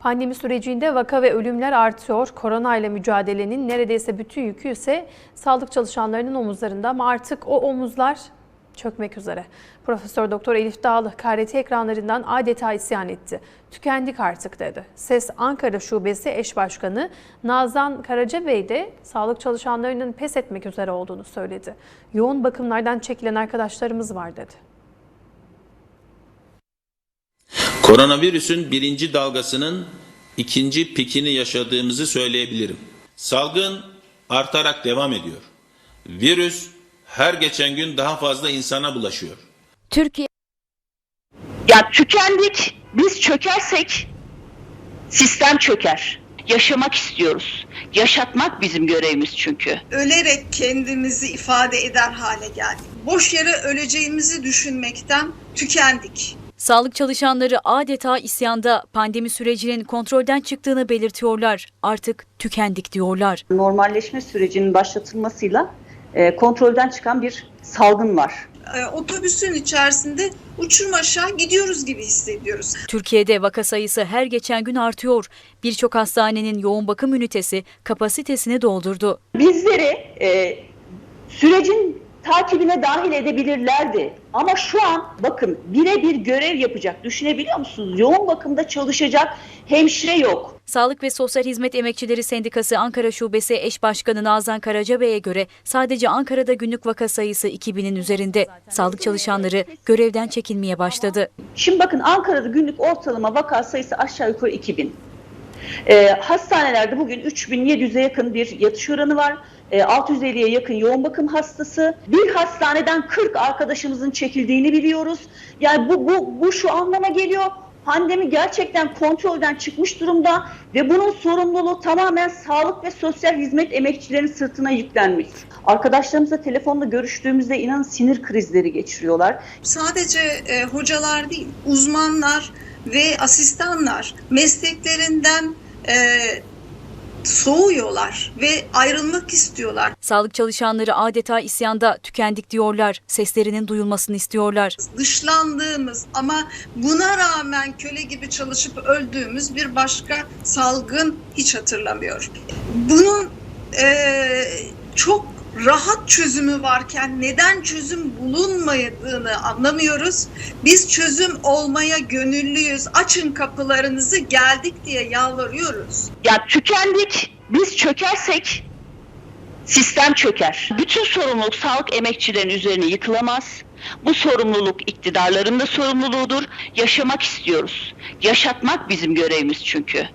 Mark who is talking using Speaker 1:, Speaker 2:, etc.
Speaker 1: Pandemi sürecinde vaka ve ölümler artıyor. Korona ile mücadelenin neredeyse bütün yükü ise sağlık çalışanlarının omuzlarında ama artık o omuzlar çökmek üzere. Profesör Doktor Elif Dağlı KRT ekranlarından adeta isyan etti. Tükendik artık dedi. Ses Ankara Şubesi Eş Başkanı Nazan Karacabey de sağlık çalışanlarının pes etmek üzere olduğunu söyledi. Yoğun bakımlardan çekilen arkadaşlarımız var dedi.
Speaker 2: Koronavirüsün birinci dalgasının ikinci pikini yaşadığımızı söyleyebilirim. Salgın artarak devam ediyor. Virüs her geçen gün daha fazla insana bulaşıyor.
Speaker 3: Türkiye
Speaker 4: Ya tükendik. Biz çökersek sistem çöker. Yaşamak istiyoruz. Yaşatmak bizim görevimiz çünkü.
Speaker 5: ölerek kendimizi ifade eder hale geldik. Boş yere öleceğimizi düşünmekten tükendik.
Speaker 3: Sağlık çalışanları adeta isyanda pandemi sürecinin kontrolden çıktığını belirtiyorlar. Artık tükendik diyorlar.
Speaker 6: normalleşme sürecinin başlatılmasıyla e, kontrolden çıkan bir salgın var.
Speaker 5: Ee, otobüsün içerisinde uçurum aşağı gidiyoruz gibi hissediyoruz.
Speaker 3: Türkiye'de vaka sayısı her geçen gün artıyor. Birçok hastanenin yoğun bakım ünitesi kapasitesini doldurdu.
Speaker 6: Bizleri e, sürecin takibine dahil edebilirlerdi. Ama şu an bakın birebir görev yapacak. Düşünebiliyor musunuz? Yoğun bakımda çalışacak hemşire yok.
Speaker 3: Sağlık ve Sosyal Hizmet Emekçileri Sendikası Ankara Şubesi Eş Başkanı Nazan Karacabey'e göre sadece Ankara'da günlük vaka sayısı 2000'in üzerinde. Sağlık çalışanları görevden çekilmeye başladı.
Speaker 6: Şimdi bakın Ankara'da günlük ortalama vaka sayısı aşağı yukarı 2000. Ee, hastanelerde bugün 3700'e yakın bir yatış oranı var. Ee, 650'ye yakın yoğun bakım hastası. Bir hastaneden 40 arkadaşımızın çekildiğini biliyoruz. Yani bu, bu, bu şu anlama geliyor. Pandemi gerçekten kontrolden çıkmış durumda ve bunun sorumluluğu tamamen sağlık ve sosyal hizmet emekçilerinin sırtına yüklenmiş. Arkadaşlarımızla telefonla görüştüğümüzde inanın sinir krizleri geçiriyorlar.
Speaker 5: Sadece e, hocalar değil, uzmanlar ve asistanlar mesleklerinden e, soğuyorlar ve ayrılmak istiyorlar.
Speaker 3: Sağlık çalışanları adeta isyanda tükendik diyorlar. Seslerinin duyulmasını istiyorlar.
Speaker 5: dışlandığımız ama buna rağmen köle gibi çalışıp öldüğümüz bir başka salgın hiç hatırlamıyorum. Bunun eee, çok rahat çözümü varken neden çözüm bulunmadığını anlamıyoruz. Biz çözüm olmaya gönüllüyüz. Açın kapılarınızı geldik diye yalvarıyoruz.
Speaker 4: Ya tükendik. Biz çökersek sistem çöker. Bütün sorumluluk sağlık emekçilerinin üzerine yıkılamaz. Bu sorumluluk iktidarların da sorumluluğudur. Yaşamak istiyoruz. Yaşatmak bizim görevimiz çünkü.